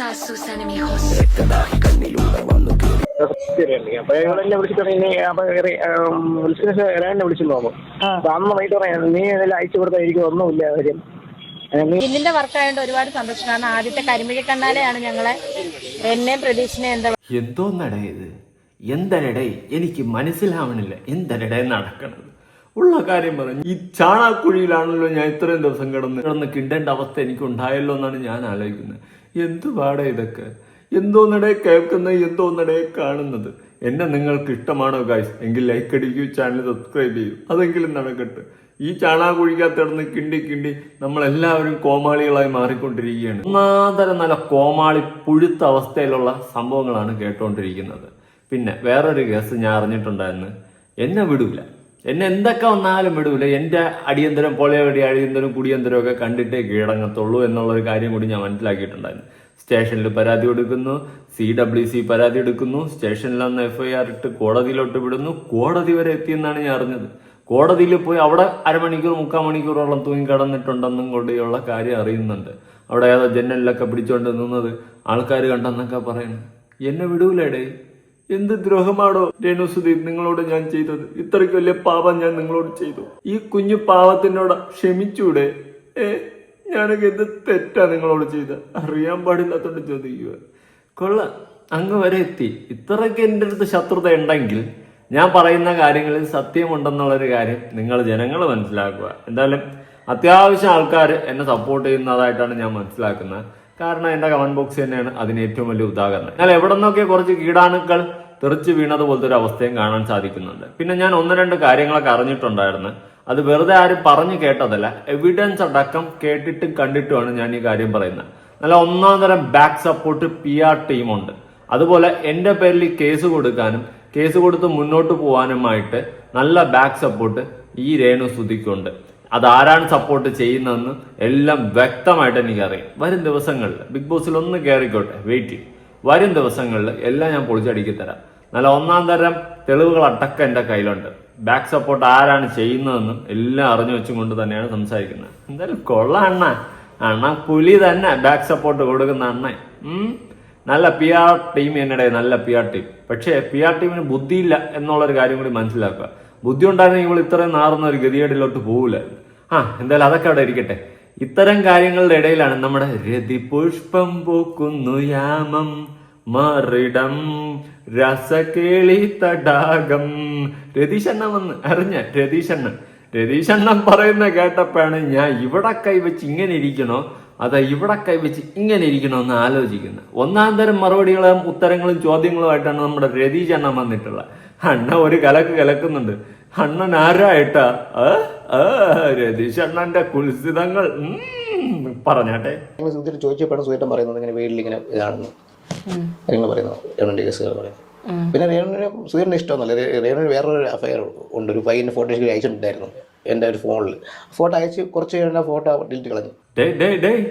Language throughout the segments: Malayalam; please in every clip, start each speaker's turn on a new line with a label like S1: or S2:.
S1: a sus enemigos.
S2: അപ്പൊ എന്നെ വിളിച്ചിട്ട് വിളിച്ചതിന് എന്നെ വിളിച്ചു നോക്കും. അപ്പൊ അന്ന് വൈകിട്ട് പറയാം നീ ഇതെല്ലാം അയച്ചു കൊടുത്താൽ എനിക്ക് ഒന്നുമില്ല കാര്യം. ഏ, നീ
S3: ഇതിന്റെ വർക്കായതുകൊണ്ട് ഒരുപാട് സന്തോഷമാണ് ആദ്യത്തെ കരിമിഴി കണ്ണാലെയാണ് ഞങ്ങളെ എന്നെയും പ്രതീക്ഷനെ എന്താ
S4: എന്തോന്നടേ ഇത്? എന്തരടേ? എനിക്ക് മനസ്സിലാവണില്ല. എന്തരടേ നടക്കണത്? ഉള്ള കാര്യം പറഞ്ഞു. ഈ ചാണാക്കുഴിയിലാണല്ലോ ഞാൻ ഇത്രയും ദിവസം കിടന്ന് കിടന്ന് കിണ്ടേണ്ട അവസ്ഥ എനിക്ക് ഉണ്ടായല്ലോ എന്നാണ് ഞാൻ ആലോചിക്കുന്നത്. എന്ത് പാടാ ഇതൊക്കെ? എന്തോന്നടേ കേൾക്കുന്നത് എന്തോന്നടേ കാണുന്നത്? എന്നെ നിങ്ങൾക്ക് ഇഷ്ടമാണോ ഗായ്സ് എങ്കിൽ ലൈക്ക് അടിക്കൂ ചാനൽ സബ്സ്ക്രൈബ് ചെയ്യൂ. അതെങ്കിലും നടക്കട്ടെ. ഈ ചാണാ കിടന്ന് കിണ്ടി കിണ്ടി നമ്മളെല്ലാവരും കോമാളികളായി മാറിക്കൊണ്ടിരിക്കുകയാണ്. ഒന്നാതര നല്ല കോമാളി പുഴുത്ത അവസ്ഥയിലുള്ള സംഭവങ്ങളാണ് കേട്ടുകൊണ്ടിരിക്കുന്നത് പിന്നെ വേറൊരു കേസ് ഞാൻ അറിഞ്ഞിട്ടുണ്ടായിരുന്നു. എന്നെ വിടൂല. എന്നെ എന്തൊക്കെ വന്നാലും വിടൂല. എന്റെ അടിയന്തരം പൊളയടി അടിയന്തരം കുടിയന്തരം ഒക്കെ കണ്ടിട്ടേ കീഴടങ്ങത്തുള്ളൂ എന്നുള്ളൊരു കാര്യം കൂടി ഞാൻ മനസ്സിലാക്കിയിട്ടുണ്ടായിരുന്നു. സ്റ്റേഷനിൽ പരാതി കൊടുക്കുന്നു സി ഡബ്ല്യു സി പരാതി എടുക്കുന്നു സ്റ്റേഷനിൽ അന്ന് എഫ് ഐ ആർ ഇട്ട് കോടതിയിലോട്ട് വിടുന്നു. കോടതി വരെ എത്തിയെന്നാണ് ഞാൻ അറിഞ്ഞത്. കോടതിയിൽ പോയി അവിടെ അരമണിക്കൂർ മുക്കാൽ മണിക്കൂറോളം തൂങ്ങി കിടന്നിട്ടുണ്ടെന്നും കൊണ്ടുള്ള കാര്യം അറിയുന്നുണ്ട്. അവിടെ ഏതോ ജനലിലൊക്കെ പിടിച്ചുകൊണ്ട് നിന്നത് ആൾക്കാർ കണ്ടെന്നൊക്കെ പറയുന്നു എന്നെ വിടൂലേടേ എന്ത് ദ്രോഹമാണോ രേണുസുധി നിങ്ങളോട് ഞാൻ ചെയ്തത്? ഇത്രയ്ക്ക് വലിയ പാപം ഞാൻ നിങ്ങളോട് ചെയ്തു. ഈ കുഞ്ഞു പാവത്തിനോട് ക്ഷമിച്ചൂടെ? ഏ ഞാനൊക്കെ എന്ത് തെറ്റാ നിങ്ങളോട് ചെയ്ത അറിയാൻ പാടില്ലാത്തോണ്ട് ചോദിക്കുക. കൊള്ള. അങ്ങ് വരെ എത്തി. ഇത്രയ്ക്ക് എന്റെ അടുത്ത് ശത്രുത ഉണ്ടെങ്കിൽ ഞാൻ പറയുന്ന കാര്യങ്ങളിൽ സത്യമുണ്ടെന്നുള്ളൊരു കാര്യം നിങ്ങൾ ജനങ്ങൾ മനസ്സിലാക്കുക. എന്തായാലും അത്യാവശ്യം ആൾക്കാർ എന്നെ സപ്പോർട്ട് ചെയ്യുന്നതായിട്ടാണ് ഞാൻ മനസ്സിലാക്കുന്നത്. കാരണം എന്റെ കമന്റ് ബോക്സ് തന്നെയാണ് അതിന് ഏറ്റവും വലിയ ഉദാഹരണം. എന്നാൽ എവിടെ നിന്നൊക്കെ കുറച്ച് കീടാണുക്കൾ തെറിച്ച് വീണത് പോലത്തെ ഒരു അവസ്ഥയും കാണാൻ സാധിക്കുന്നുണ്ട്. പിന്നെ ഞാൻ ഒന്ന് രണ്ട് കാര്യങ്ങളൊക്കെ അറിഞ്ഞിട്ടുണ്ടായിരുന്നു. അത് വെറുതെ ആരും പറഞ്ഞു കേട്ടതല്ല. എവിഡൻസ് അടക്കം കേട്ടിട്ടും കണ്ടിട്ടുമാണ് ഞാൻ ഈ കാര്യം പറയുന്നത്. നല്ല ഒന്നാം തരം ബാക്ക് സപ്പോർട്ട് പി ആർ ടീമുണ്ട് അതുപോലെ എന്റെ പേരിൽ കേസ് കൊടുക്കാനും കേസ് കൊടുത്ത് മുന്നോട്ട് പോകാനുമായിട്ട് നല്ല ബാക്ക് സപ്പോർട്ട് ഈ രേണു സ്തുതിക്കുണ്ട് അതാരാണ് സപ്പോർട്ട് ചെയ്യുന്നതെന്ന് എല്ലാം വ്യക്തമായിട്ട് എനിക്കറിയാം. വരും ദിവസങ്ങളിൽ ബിഗ് ബോസിൽ ഒന്ന് കയറിക്കോട്ടെ വെയിറ്റ് വരും ദിവസങ്ങളിൽ എല്ലാം ഞാൻ പൊളിച്ചടുക്കി തരാം. നല്ല ഒന്നാം തരം തെളിവുകൾ അടക്കം എന്റെ കയ്യിലുണ്ട്. ബാക്ക് സപ്പോർട്ട് ആരാണ് ചെയ്യുന്നതെന്നും എല്ലാം അറിഞ്ഞു വെച്ചും കൊണ്ട് തന്നെയാണ് സംസാരിക്കുന്നത്. എന്തായാലും കൊള്ള അണ്ണ. അണ്ണ പുലി തന്നെ ബാക്ക് സപ്പോർട്ട് കൊടുക്കുന്ന അണ്ണ. നല്ല പി ആർ ടീം എന്നടേ നല്ല പി ആർ ടീം പക്ഷേ പി ആർ ടീമിന് ബുദ്ധിയില്ല എന്നുള്ളൊരു കാര്യം കൂടി മനസ്സിലാക്കുക. ബുദ്ധി ഉണ്ടായിരുന്നെങ്കിൽ ഇവൾ ഇത്രയും നാറുന്ന ഒരു ഗതികേടിലോട്ട് പോകില്ലായിരുന്നു ആ എന്തായാലും അതൊക്കെ അവിടെ ഇരിക്കട്ടെ. ഇത്തരം കാര്യങ്ങളുടെ ഇടയിലാണ് നമ്മുടെ രതി പുഷ്പം പൂക്കുന്നു യാമം മറിടം രസകേളി തടാകം രതീശണ്ണൻ വന്ന് അറിഞ്ഞ രതീശണ്ണൻ. രതീശണ്ണൻ പറയുന്ന കേട്ടപ്പോഴാണ് ഞാൻ ഇവിടെ കൈവച്ച് ഇങ്ങനെ ഇരിക്കണോ അതാ ഇവിടെ കൈവച്ച് ഇങ്ങനെ ഇരിക്കണോ എന്ന് ആലോചിക്കുന്നത്. ഒന്നാം തരം മറുപടികളും ഉത്തരങ്ങളും ചോദ്യങ്ങളുമായിട്ടാണ് നമ്മുടെ രതീശണ്ണൻ വന്നിട്ടുള്ളത്. അണ്ണ ഒരു കലക്ക് കലക്കുന്നുണ്ട്. അണ്ണൻ ആരായിട്ടാ ആ? ആ, രതീശണ്ണന്റെ കുൽസിതങ്ങൾ. പറഞ്ഞാട്ടെ.
S5: സുധീർ ചോദിച്ചപ്പോഴാണ് സുധീരൻ പറയുന്നത് ഇങ്ങനെ വീട്ടിൽ ഇങ്ങനെ ഇതാണെന്ന്. കാര്യങ്ങൾ പറയുന്നത് രേണുവിന്റെ കേസുകൾ പറയുന്നത് പിന്നെ രേണുവിന് സുധീറിന് ഇഷ്ടമൊന്നുമല്ല. രേണുവിന് വേറൊരു അഫയർ ഉണ്ട്. ഒരു പയ്യന്റെ ഫോട്ടോ എനിക്ക് അയച്ചിട്ടുണ്ടായിരുന്നു. എന്റെ ഒരു ഫോണിൽ ഫോട്ടോ അയച്ച് കുറച്ച് കഴിഞ്ഞാൽ ഫോട്ടോ ഡിലീറ്റ് കളഞ്ഞു.
S4: Day day day.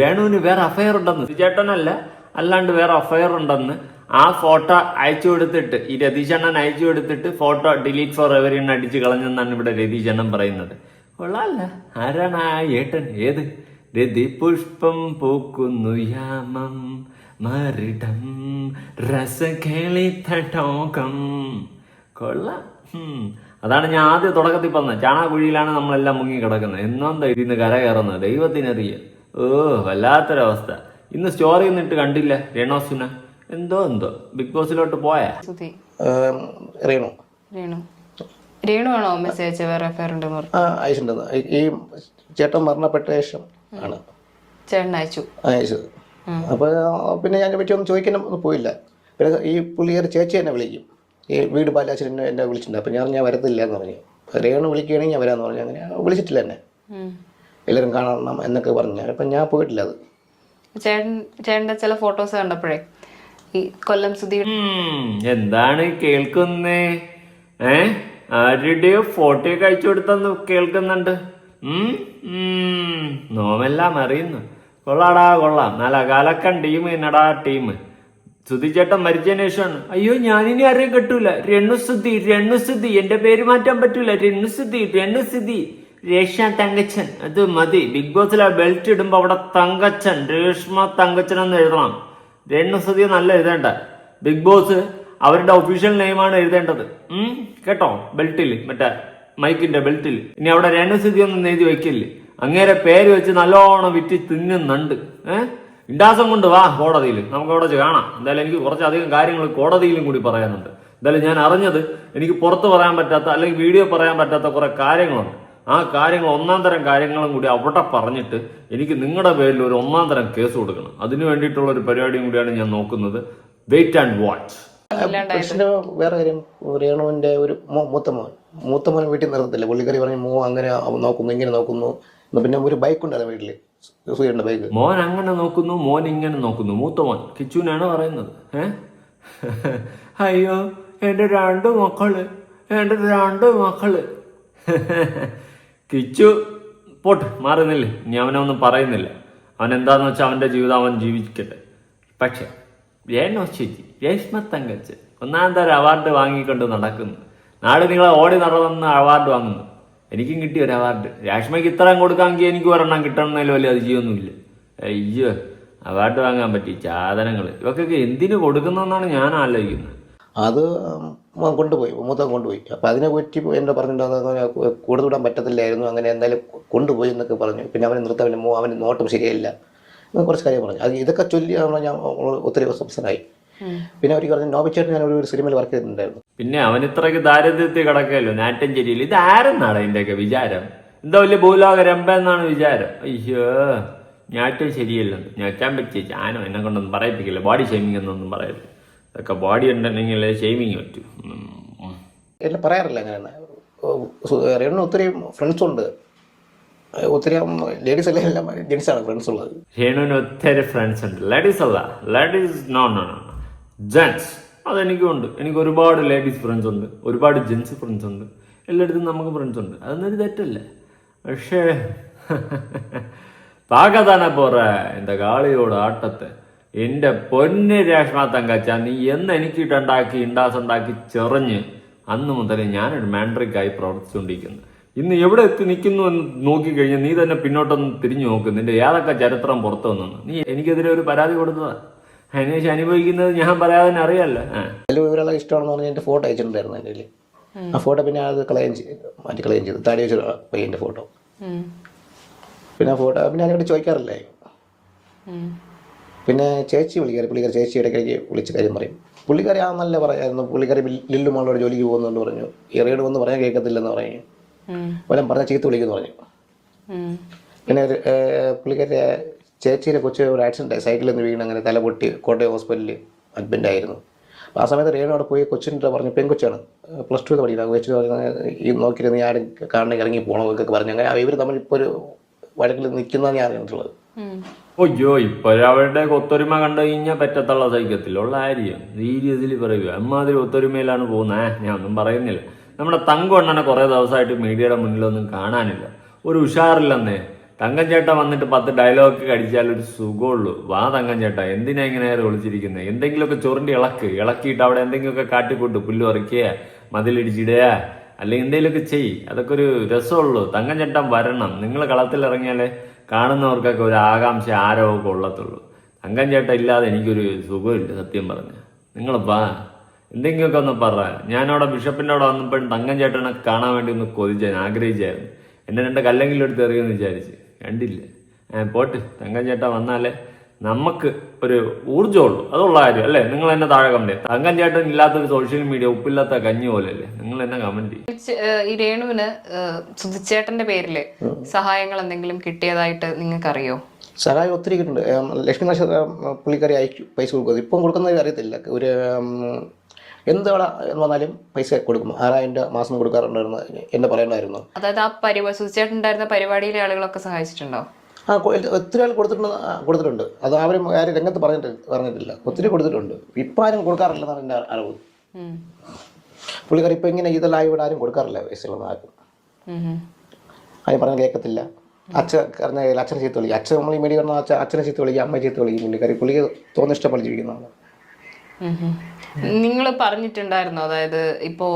S4: രേണുവിന് വേറെ അഫയർ ഉണ്ടെന്ന്. ചേട്ടനല്ല അല്ലാണ്ട് വേറെ അഫയർ ഉണ്ടെന്ന്. ആ ഫോട്ടോ അയച്ചു കൊടുത്തിട്ട് ഈ രതീശണ്ണൻ അയച്ചു കൊടുത്തിട്ട് ഫോട്ടോ ഡിലീറ്റ് ഫോർ എവർ എന്ന് അടിച്ച് കളഞ്ഞെന്നാണ് ഇവിടെ രതീശണ്ണൻ പറയുന്നത്. കൊള്ളാല്ല. ആരാണ് ആ ഏട്ടൻ? ഏത്? രതി പുഷ്പം പൂക്കുന്നു യാമം മറിടം രസകേളി കൊള്ള. അതാണ് ഞാൻ ആദ്യം തുടക്കത്തിൽ പറഞ്ഞത്. ചാണകുഴിയിലാണ് നമ്മളെല്ലാം മുങ്ങി കിടക്കുന്നത്. എന്നെന്താ ഇതിന്ന് കര കയറുന്നത്? ദൈവത്തിനറിയ. ഓ വല്ലാത്തൊരവസ്ഥ. ഇന്ന് സ്റ്റോറി ഒന്നിട്ട് കണ്ടില്ല. രേണോസുന എന്തോ എന്തോ. ബിഗ് ബോസിലോട്ട് പോയാ?
S3: സുധി
S5: റീണു രേണു.
S3: രേണു. രേണു ആണോ മെസ്സേജ് അയച്ച വേറെ അഫയർ പറഞ്ഞു.
S5: ആ ഈ- ചേട്ടൻ മരണപ്പെട്ട ശേഷം ആണ്.
S3: ചേട്ടൻ അയച്ചു.
S5: അയച്ചത്. അപ്പോൾ പിന്നെ ഞാൻ പറ്റി ഒന്നും ചോദിക്കാനൊന്നും പോയില്ല. പിന്നെ ഈ പുള്ളിയൊരു ചേച്ചി എന്നെ വിളിക്കും. ഈ വീട് പാലാച്ചൻ എന്നെ എന്നെ വിളിച്ചിട്ടുണ്ട്. അപ്പൊ ഞാൻ ഞാൻ വരത്തില്ല എന്ന് പറഞ്ഞു. രേണു വിളിക്കുകയാണെങ്കിൽ ഞാൻ വരാമെന്ന് പറഞ്ഞു. അങ്ങനെ വിളിച്ചിട്ടില്ല എന്നെ. എല്ലാവരും കാണണം എന്നൊക്കെ പറഞ്ഞു. അപ്പം ഞാൻ പോയിട്ടില്ല അത്.
S3: ചേട്ടൻ ചേട്ടന്റെ ചില ഫോട്ടോസ് കണ്ടപ്പോഴേ ഈ കൊല്ലം സുധി
S4: ഉം, എന്താണ് കേൾക്കുന്നേ? ഏ? ആരുടെയോ ഫോട്ടോ കഴിച്ചു കൊടുത്തെന്ന് കേൾക്കുന്നുണ്ട്. നോമെല്ലാം അറിയുന്നു. കൊള്ളാടാ കൊള്ളാം. നല്ല കലക്കൻ ടീം എന്നടാ ടീം സുധിച്ചേട്ടൻ മരിച്ചതിന് ശേഷമാണ് അയ്യോ ഞാനിനി ആരെയും കെട്ടൂല. രണ്ണുസുദ്ധി രണ്ണുസുദ്ധി എന്റെ പേര് മാറ്റാൻ പറ്റൂല. രണ്ണുസുദ്ധി രണ്ണുസുദ്ധി രേഷ്മ തങ്കച്ചൻ. അത് മതി. ബിഗ് ബോസിലെ ബെൽറ്റ് ഇടുമ്പോ അവിടെ തങ്കച്ചൻ രേഷ്മ തങ്കച്ചൻ എന്ന് എഴുതണം. രേണുസതി നല്ല എഴുതേണ്ട. ബിഗ് ബോസ് അവരുടെ ഒഫീഷ്യൽ നെയിമാണ് എഴുതേണ്ടത്. കേട്ടോ? ബെൽറ്റിൽ മറ്റേ മൈക്കിന്റെ ബെൽറ്റിൽ ഇനി അവിടെ രേണുസതി ഒന്നും എഴുതി വെക്കില്ലേ? അങ്ങേരെ പേര് വെച്ച് നല്ലോണം വിറ്റ് തിന്നുന്നുണ്ട്. ഏഹ് ഇണ്ടാസം കൊണ്ട് വാ കോടതിയിൽ നമുക്ക് അവിടെ കാണാം. എന്തായാലും എനിക്ക് കുറച്ചധികം കാര്യങ്ങൾ കോടതിയിലും കൂടി പറയാനുണ്ട്. എന്തായാലും ഞാൻ അറിഞ്ഞത് എനിക്ക് പുറത്ത് പറയാൻ പറ്റാത്ത അല്ലെങ്കിൽ വീഡിയോ പറയാൻ പറ്റാത്ത കുറെ കാര്യങ്ങളുണ്ട്. ആ കാര്യങ്ങൾ ഒന്നാം തരം കാര്യങ്ങളും കൂടി അവിടെ പറഞ്ഞിട്ട് എനിക്ക് നിങ്ങളുടെ പേരിൽ ഒരു ഒന്നാം തരം കേസ് കൊടുക്കണം. അതിന് വേണ്ടിയിട്ടുള്ള ഒരു പരിപാടിയും കൂടിയാണ് ഞാൻ നോക്കുന്നത്. വെയിറ്റ് ആൻഡ് വാച്ച്
S5: വേറെ കാര്യം രേണുവിന്റെ ഒരു മൂത്ത മോൻ. മൂത്ത മോൻ വീട്ടിൽ നിർത്തത്തില്ല പുള്ളിക്കറി പറഞ്ഞു മോ അങ്ങനെ നോക്കുന്നു ഇങ്ങനെ നോക്കുന്നു. പിന്നെ ഒരു ബൈക്ക് ഉണ്ടായിരുന്നു വീട്ടിൽ. സൂര്യന്റെ ബൈക്ക്
S4: മോൻ അങ്ങനെ നോക്കുന്നു മോൻ ഇങ്ങനെ നോക്കുന്നു. മൂത്ത മോൻ. കിച്ചുവിനാണ് പറയുന്നത്. ഏഹ് അയ്യോ എന്റെ രണ്ട് മക്കൾ എന്റെ രണ്ട് മക്കൾ. കിച്ചു പോട്ട് മാറുന്നില്ലേ? ഇനി അവനൊന്നും പറയുന്നില്ല. അവൻ എന്താന്ന് വെച്ചാൽ അവന്റെ ജീവിതം അവൻ ജീവിക്കട്ടെ. പക്ഷെ രേണു ചേച്ചി? രേഷ്മ തങ്കച്ച് ഒന്നാം തരം അവാർഡ് വാങ്ങിക്കൊണ്ട് നടക്കുന്നു. നാട് നിങ്ങളെ ഓടി നടന്ന അവാർഡ് വാങ്ങുന്നു. എനിക്കും കിട്ടിയ ഒരു അവാർഡ്. രാഷ്മയ്ക്ക് ഇത്രയും കൊടുക്കാമെങ്കിൽ എനിക്ക് ഒരെണ്ണം കിട്ടണമെന്നതിൽ വലിയ അതിശയൊന്നുമില്ല അയ്യോ അവാർഡ് വാങ്ങാൻ പറ്റി സാധനങ്ങൾ ഇവക്കൊക്കെ എന്തിനു കൊടുക്കുന്നതെന്നാണ് ഞാൻ ആലോചിക്കുന്നത്.
S5: അത് കൊണ്ടുപോയി മൂത്തം കൊണ്ടുപോയി. അപ്പം അതിനെ പറ്റി എന്നെ പറഞ്ഞിട്ടുണ്ടാകുന്ന കൂടുതൽ വിടാൻ പറ്റത്തില്ലായിരുന്നു അങ്ങനെ എന്തായാലും കൊണ്ടുപോയി എന്നൊക്കെ പറഞ്ഞു. പിന്നെ അവനെ നിർത്താൻ മോ അവന് നോട്ടം ശരിയല്ല അങ്ങനെ കുറച്ച് കാര്യം പറഞ്ഞു. അത് ഇതൊക്കെ ചൊല്ലി ഞാൻ ഒത്തിരി സംസാരമായി പിന്നെ അവർക്ക് പറഞ്ഞു നോബിച്ചേട്ടൻ ഞാൻ ഒരു സിനിമയിൽ വർക്ക് ചെയ്തിട്ടുണ്ടായിരുന്നു.
S4: പിന്നെ അവൻ ഇത്രയ്ക്ക് ദാരിദ്ര്യത്തിൽ കിടക്കല്ലോ നാറ്റഞ്ചേരിയിൽ. ഇത് ആരെന്നാണ് അതിന്റെയൊക്കെ വിചാരം? എന്താ വലിയ ഭൂലോക രംഭ എന്നാണ് വിചാരം. അയ്യോ ഞാറ്റം ശരിയല്ലെന്ന്. ഞാറ്റാൻ പറ്റിയ ചാനോ എന്നെ കൊണ്ടൊന്നും പറയിപ്പിക്കില്ല. ബോഡി ഷേമിംഗ് എന്നൊന്നും പറയില്ല ഇതൊക്കെ ബോഡി ഉണ്ടെങ്കിൽ ഷേവിങ് പറ്റും.
S5: എല്ലാം പറയാറില്ല അങ്ങനെ രേണു ഒത്തിരി ഫ്രണ്ട്സ് ഉണ്ട്. ഒത്തിരി ലേഡീസ് എല്ലാം ഫ്രണ്ട്സ് ഉള്ളത്.
S4: രേണുവിന് ഒത്തിരി ഫ്രണ്ട്സ് ഉണ്ട്. ലേഡീസ് അല്ല. Ladies no no no gents അതെനിക്കും ഉണ്ട് എനിക്ക് ഒരുപാട് ലേഡീസ് ഫ്രണ്ട്സ് ഉണ്ട്. ഒരുപാട് ജെൻസ് ഫ്രണ്ട്സ് ഉണ്ട്. എല്ലായിടത്തും നമുക്ക് ഫ്രണ്ട്സ് ഉണ്ട്. അതൊന്നൊരു തെറ്റല്ല? പക്ഷേ പാകതാനെ പോറ എന്റെ കാളിയോട് ആട്ടത്തെ. എന്റെ പൊന്ന് രേഷ്മ തങ്കച്ച നീ എന്ന് എനിക്കിട്ടുണ്ടാക്കി ഇണ്ടാസ് ഉണ്ടാക്കി ചെറിഞ്ഞ് അന്ന് മുതൽ ഞാനൊരു മാൻഡ്രിക്കായി പ്രവർത്തിച്ചുകൊണ്ടിരിക്കുന്നു. ഇന്ന് എവിടെ എത്തി നിൽക്കുന്നു എന്ന് നോക്കിക്കഴിഞ്ഞാൽ നീ തന്നെ പിന്നോട്ടൊന്ന് തിരിഞ്ഞു നോക്ക്. നിന്റെ ഏതൊക്കെ ചരിത്രം പുറത്തു വന്നു നീ എനിക്കെതിരെ ഒരു പരാതി കൊടുത്തതാ. അതിനുശേഷം അനുഭവിക്കുന്നത് ഞാൻ പറയാതെ തന്നെ അറിയാലോ.
S5: ഇവരെല്ലാം ഇഷ്ടമാണെന്ന് പറഞ്ഞാൽ എന്റെ ഫോട്ടോ അയച്ചിട്ടുണ്ടായിരുന്നു എന്റെ ആ ഫോട്ടോ പിന്നെ അത് ക്ലെയിം ചെയ്തു മാറ്റി ക്ലെയിം ചെയ്തു. താടി വെച്ച പയ്യന്റെ ഫോട്ടോ പിന്നെ ആ ഫോട്ടോ പിന്നെ അതിനോട് ചോദിക്കാറില്ലേ? പിന്നെ ചേച്ചി വിളിക്കാറ് പുള്ളിക്കാരി ചേച്ചി ഇടയ്ക്കിടയ്ക്ക് വിളിച്ച് കാര്യം പറയും. പുള്ളിക്കാരി ആ നല്ല പറയായിരുന്നു. പുള്ളിക്കാരി ലില്ലുമാളോട് ജോലിക്ക് പോകുന്നുണ്ട് പറഞ്ഞു. ഇറയോട് വന്ന് പറയാൻ കേൾക്കത്തില്ലെന്ന് പറഞ്ഞു. വല്ലതും പറഞ്ഞ ചീത്ത വിളിക്കുന്നു പറഞ്ഞു. പിന്നെ ഒരു, പുള്ളിക്കാരി ചേച്ചിയുടെ കൊച്ചു ഒരു ആക്സിഡന്റ് ആയി. സൈക്കിളിൽ നിന്ന് വീണ് അങ്ങനെ തല പൊട്ടി കോട്ടയം ഹോസ്പിറ്റലിൽ അഡ്മിറ്റ് ആയിരുന്നു. അപ്പോൾ ആ സമയത്ത് രേണു അവിടെ പോയി കൊച്ചിന്റെ പറഞ്ഞു പെൺകൊച്ചാണ്. പ്ലസ് ടു പഠിക്കുന്നത് കൊച്ചു ഈ നോക്കിയിരുന്ന് ഞാൻ കാണണമെങ്കിൽ ഇറങ്ങി പോകണം എന്നൊക്കെ പറഞ്ഞു. അങ്ങനെ ഇവർ തമ്മിൽ ഇപ്പോൾ ഒരു വഴക്കിൽ നിൽക്കുന്നതാണ് ഞാൻ അറിഞ്ഞിട്ടുള്ളത്.
S4: അയ്യോ ഇപ്പോഴവരുടെ ഒത്തൊരുമ കണ്ടു കഴിഞ്ഞാൽ പറ്റത്തുള്ള സൈക്കത്തില്ല ഉള്ള കാര്യം. സീരിയസിൽ പറയുക. അമ്മാതിരി ഒത്തൊരുമയിലാണ് പോകുന്നത്. ഞാൻ ഒന്നും പറയുന്നില്ല. നമ്മുടെ തങ്കണ്ണനെ കുറേ ദിവസമായിട്ട് മീഡിയയുടെ മുന്നിലൊന്നും കാണാനില്ല. ഒരു ഉഷാറില്ലെന്നേ. തങ്കം ചേട്ടൻ വന്നിട്ട് പത്ത് ഡയലോഗ് കടിച്ചാൽ ഒരു സുഖമുള്ളൂ. വാ തങ്കം ചേട്ടാ. എന്തിനാ ഇങ്ങനെ ഒളിച്ചിരിക്കുന്നത് എന്തെങ്കിലുമൊക്കെ ചൊറിന്റെ ഇളക്ക്. ഇളക്കിയിട്ട് അവിടെ എന്തെങ്കിലുമൊക്കെ കാട്ടിക്കൂട്ട്. പുല്ല് ഉറക്കിയ മതിലിടിച്ചിടുക അല്ലെങ്കിൽ എന്തെങ്കിലുമൊക്കെ ചെയ് അതൊക്കെ ഒരു രസമുള്ളൂ. തങ്കം ചേട്ടൻ വരണം. നിങ്ങൾ കളത്തിലിറങ്ങിയാലേ കാണുന്നവർക്കൊക്കെ ഒരു ആകാംക്ഷ ആരവമൊക്കെ ഉള്ളത്തുള്ളൂ. തങ്കം ചേട്ട ഇല്ലാതെ എനിക്കൊരു സുഖമില്ല സത്യം പറഞ്ഞ്. നിങ്ങൾ വാ. എന്തെങ്കിലുമൊക്കെ ഒന്ന് പറ. ഞാനവിടെ ബിഷപ്പിന്റെ അവിടെ വന്നപ്പോഴും തങ്കം ചേട്ടനെ കാണാൻ വേണ്ടി ഒന്ന് കൊതിച്ചാൻ ആഗ്രഹിച്ചായിരുന്നു. എന്റെ രണ്ട് കല്ലെങ്കിലും എടുത്ത് എറിയുമെന്ന് വിചാരിച്ച്. കണ്ടില്ല. പോട്ട്. തങ്കം ചേട്ടൻ വന്നാലേ നമുക്ക് ഒരു ഊർജമുള്ളൂ അതുള്ള കാര്യം അല്ലേ? നിങ്ങൾ എന്നെ താഴെ കമന്റ് തങ്കം ചേട്ടൻ ഇല്ലാത്ത ഒരു സോഷ്യൽ മീഡിയ ഉപ്പില്ലാത്ത കഞ്ഞി പോലെ അല്ലേ? നിങ്ങൾ എന്നെ കമന്റ് ചെയ്യും
S1: ഈ രേണുവിന് സുധിച്ചേട്ടന്റെ പേരിൽ സഹായങ്ങൾ എന്തെങ്കിലും കിട്ടിയതായിട്ട് നിങ്ങൾക്ക് അറിയോ
S5: സഹായം ഒത്തിരി കിട്ടുന്നുണ്ട്. ലക്ഷ്മി നക്ഷത്ര പുള്ളിക്കാരി അയക്കും പൈസ കൊടുക്കുന്നത് ഇപ്പം കൊടുക്കുന്നത് അറിയത്തില്ല. ഒരു ഉം, എന്ത് വേണം എന്ന് പറഞ്ഞാലും പൈസ കൊടുക്കും ആറായിരം രൂപ മാസം കൊടുക്കാറുണ്ടായിരുന്നു. എന്നെ പറയണ്ടായിരുന്നു.
S1: അതായത് ആ പരിപാടി സുധിച്ചേട്ടൻ ഉണ്ടായിരുന്ന പരിപാടിയിലെ ആളുകളൊക്കെ സഹായിച്ചിട്ടുണ്ടോ?
S5: ആ ഒത്തിരി ആൾ കൊടുത്തിട്ടുണ്ട് കൊടുത്തിട്ടുണ്ട്. അത് അവരും ആരും രംഗത്ത് പറഞ്ഞിട്ട് പറഞ്ഞിട്ടില്ല. ഒത്തിരി കൊടുത്തിട്ടുണ്ട്. ഇപ്പം ആരും കൊടുക്കാറില്ലെന്നാണ് എന്റെ അറിവ്. പുള്ളിക്കാർ ഇപ്പം ഇങ്ങനെ ഇതെല്ലാം ഇവിടെ ആരും കൊടുക്കാറില്ല വയസ്സുകളൊന്നും ആർക്കും. ആരും പറഞ്ഞ് കേൾക്കത്തില്ല അച്ഛൻ കറിഞ്ഞ അച്ഛനെ ചീത്ത വിളിക്കും അച്ഛൻ നമ്മൾ ഈ മീഡിയ പറഞ്ഞാൽ അച്ഛൻ അച്ഛനെ ചീത്ത വിളിക്കും അമ്മയെ ചീത്ത വിളിക്കും പുള്ളിക്കാരി. പുള്ളിക്ക് തോന്നുന്ന ജീവിക്കുന്നതാണ്.
S1: നിങ്ങൾ പറഞ്ഞിട്ടുണ്ടായിരുന്നു? അതായത് ഇപ്പോ